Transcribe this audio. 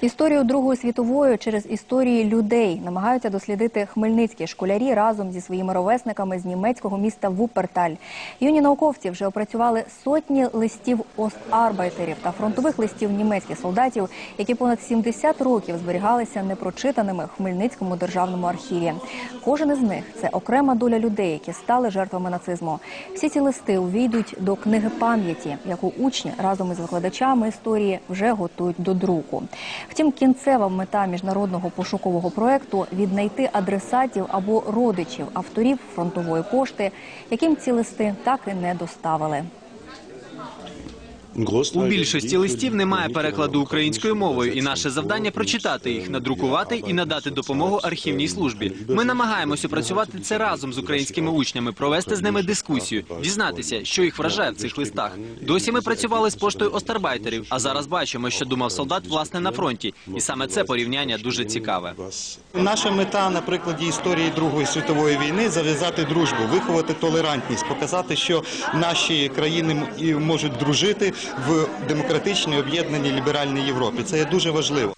Історію Другої світової через історії людей намагаються дослідити хмельницькі школярі разом зі своїми ровесниками з німецького міста Вуперталь. Юні науковці вже опрацювали сотні листів остарбайтерів та фронтових листів німецьких солдатів, які понад 70 років зберігалися непрочитаними в Хмельницькому державному архіві. Кожен із них це окрема доля людей, які стали жертвами нацизму. Всі ці листи увійдуть до книги пам'яті, яку учні разом із викладачами історії вже готують до друку. Втім, кінцева мета міжнародного пошукового проекту віднайти адресатів або родичів авторів фронтової пошти, яким ці листи так і не доставили. У більшості листів немає перекладу українською мовою, і наше завдання прочитати їх, надрукувати і надати допомогу архівній службі. Ми намагаємося працювати це разом з українськими учнями, провести з ними дискусію, дізнатися, що їх вражає в цих листах. Досі ми працювали з поштою остарбайтерів, а зараз бачимо, що думав солдат власне на фронті, і саме це порівняння дуже цікаве. Наша мета на прикладі історії Другої світової війни зав'язати дружбу, виховати толерантність, показати, що наші країни можуть дружити в демократичній об'єднаній ліберальній Європі. Це є дуже важливо.